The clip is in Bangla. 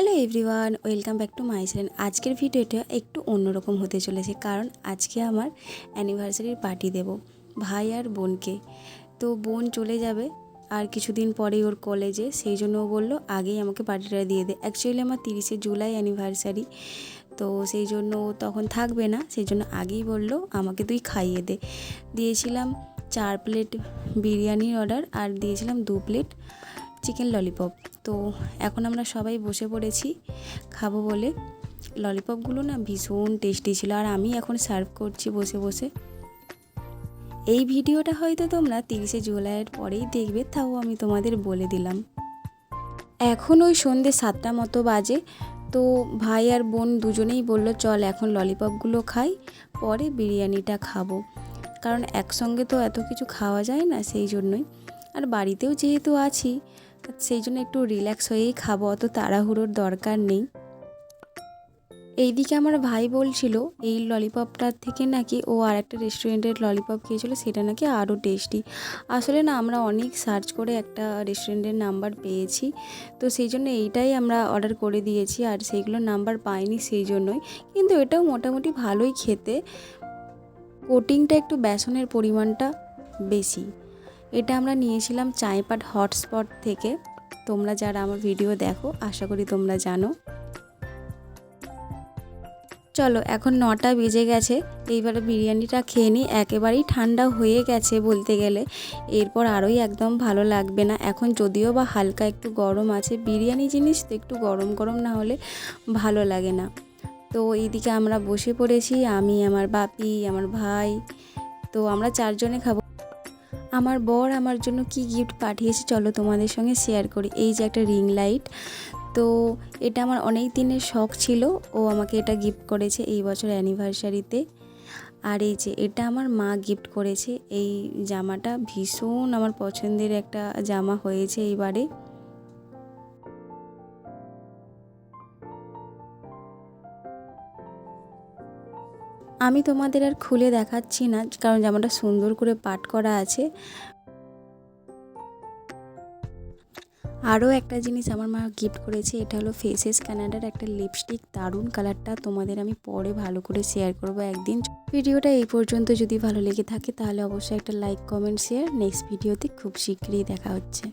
Hello everyone, welcome back to my channel. আজকের ভিডিওটা একটু অন্যরকম হতে চলেছে কারণ আজকে আমার অ্যানিভার্সারির পার্টি দেব ভাই আর বোনকে। তো বোন চলে যাবে আর কিছুদিন পরেই ওর কলেজে, সেই জন্য ও বলল, আগেই আমাকে পার্টিটা দিয়ে দে। অ্যাকচুয়ালি আমার তিরিশে জুলাই অ্যানিভার্সারি, তো সেই জন্য তখন থাকবে না, সেই জন্য আগেই বলল, আমাকে তুই খাইয়ে দে। দিয়েছিলাম চার প্লেট বিরিয়ানির অর্ডার আর দিয়েছিলাম দু প্লেট চিকেন ললিপপ। তো এখন আমরা সবাই বসে পড়েছি খাব বলে। ললিপপগুলো না ভীষণ টেস্টি ছিল আর আমি এখন সার্ভ করছি বসে বসে। এই ভিডিওটা হয়তো তোমরা তিরিশে জুলাইয়ের পরেই দেখবে, তাও আমি তোমাদের বলে দিলাম। এখন ওই সন্ধে সাতটা মতো বাজে, তো ভাই আর বোন দুজনেই বলল, চল এখন ললিপপগুলো খাই, পরে বিরিয়ানিটা খাব। কারণ একসঙ্গে তো এত কিছু খাওয়া যায় না, সেই জন্যই। আর বাড়িতেও যেহেতু আছি সেই জন্য একটু রিল্যাক্স হয়েই খাব, অত তাড়াহুড়োর দরকার নেই। এইদিকে আমার ভাই বলছিল, এই ললিপপটার থেকে নাকি ও আর একটা রেস্টুরেন্টের ললিপপ খেয়েছিল, সেটা নাকি আরও টেস্টি আসলে না, আমরা অনেক সার্চ করে একটা রেস্টুরেন্টের নাম্বার পেয়েছি, তো সেই জন্য এইটাই আমরা অর্ডার করে দিয়েছি, আর সেইগুলোর নাম্বার পাইনি সেই জন্যই। কিন্তু এটাও মোটামুটি ভালোই খেতে। কোটিংটা একটু বেসনের পরিমাণটা বেশি। এটা আমরা নিয়েছিলাম চাইপাট হটস্পট থেকে। তোমরা যারা আমার ভিডিও দেখো, আশা করি তোমরা জানো। চলো, এখন নটা বেজে গেছে। এইবারে বিরিয়ানিটা খেয়ে নিই। একেবারেই ঠান্ডা হয়ে গেছে বলতে গেলে। এরপর আরোই একদম ভালো লাগবে না। এখন যদিও বা হালকা একটু গরম আছে, বিরিয়ানি জিনিস তো একটু গরম গরম না হলে ভালো লাগে না। তো এইদিকে আমরা বসে পড়েছি, আমি, আমার বাপি, আমার ভাই। তো আমরা চারজনে খাব। আমার বর আমার জন্য কি গিফট পাঠিয়েছে চলো তোমাদের সঙ্গে শেয়ার করি। এই যে একটা রিং লাইট তো এটা আমার অনেক দিনের শখ ছিল। ও আমাকে এটা গিফট করেছে এই বছর অ্যানিভার্সারিতে আর এই যে এটা আমার মা গিফট করেছে। এই জামাটা ভীষণ আমার পছন্দের একটা জামা হয়েছে এইবারে। আমি তোমাদের আর খুলে দেখাচ্ছি না, কারণ জামাটা সুন্দর করে পাট করা আছে। আরও একটা জিনিস আমার মা গিফট করেছে, এটা হলো ফেসেস কানাডার একটা লিপস্টিক দারুণ কালারটা তোমাদের আমি পরে ভালো করে শেয়ার করব একদিন। ভিডিওটা এই পর্যন্ত যদি ভালো লেগে থাকে, তাহলে অবশ্যই একটা লাইক কমেন্ট শেয়ার নেক্সট ভিডিওতে খুব শীঘ্রই দেখা হচ্ছে।